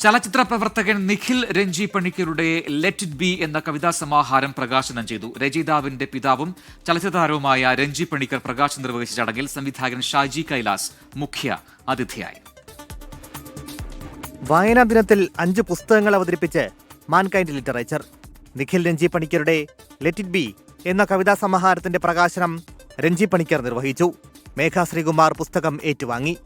ചലച്ചിത്ര പ്രവർത്തകൻ നിഖിൽ രഞ്ജി പണിക്കരുടെ ലെറ്റ് ഇറ്റ് ബി എന്ന കവിതാ സമാഹാരം പ്രകാശനം ചെയ്തു. രചയിതാവിന്റെ പിതാവും ചലച്ചിത്രതാരവുമായ രഞ്ജി പണിക്കർ പ്രകാശനം നിർവഹിച്ച ചടങ്ങിൽ സംവിധായകൻ ഷാജി കൈലാസ് മുഖ്യ അതിഥിയായി. വായനാ ദിനത്തിൽ അഞ്ച് പുസ്തകങ്ങൾ അവതരിപ്പിച്ച് മാൻകൈൻഡ് ലിറ്ററേച്ചർ നിഖിൽ രഞ്ജി പണിക്കരുടെ ലെറ്റ് ഇറ്റ് ബി എന്ന കവിതാ സമാഹാരത്തിന്റെ പ്രകാശനം രഞ്ജി പണിക്കർ നിർവഹിച്ചു. മേഘ ശ്രീകുമാർ പുസ്തകം ഏറ്റുവാങ്ങി.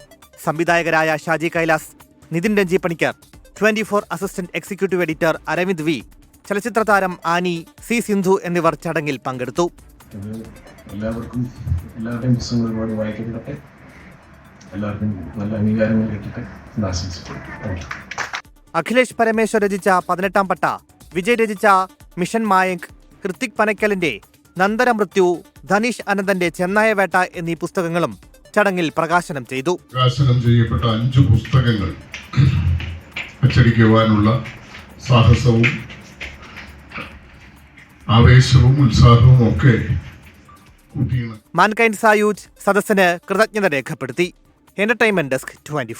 സംവിധായകരായ Shaji Kailas Nithin Renji Panicker twenty four assistant executive editor Aravind V. ചലച്ചിത്ര താരം ആനി സി. സിന്ധു എന്നിവർ ചടങ്ങിൽ പങ്കെടുത്തു. എല്ലാവർക്കും എല്ലാവരുടെയും പുസ്തകങ്ങൾ ഒരുപാട് വായിക്കപ്പെടട്ടെ. എല്ലാവർക്കും നല്ല അംഗീകാരങ്ങൾ കിട്ടട്ടെ. അഖിലേഷ് പരമേശ്വർ രചിച്ച പതിനെട്ടാം പട്ട വിജയ് രചിച്ച മിഷൻ മായങ്ക് ഹൃത്തിക് പനക്കലിന്റെ നന്ദനമൃത്യു ധനീഷ് അനന്തന്റെ ചെന്നായ വേട്ട എന്നീ പുസ്തകങ്ങളും ചടങ്ങിൽ പ്രകാശനം ചെയ്തു. പ്രകാശനം ചെയ്യപ്പെട്ട അഞ്ച് പുസ്തകങ്ങൾ അച്ചടിക്കുവാനുള്ള സാഹസവും ആവേശവും ഉത്സാഹവും ഒക്കെ മാൻകൈൻഡ് സായൂജ് സദസ്സിന് കൃതജ്ഞത രേഖപ്പെടുത്തി. Entertainment desk twenty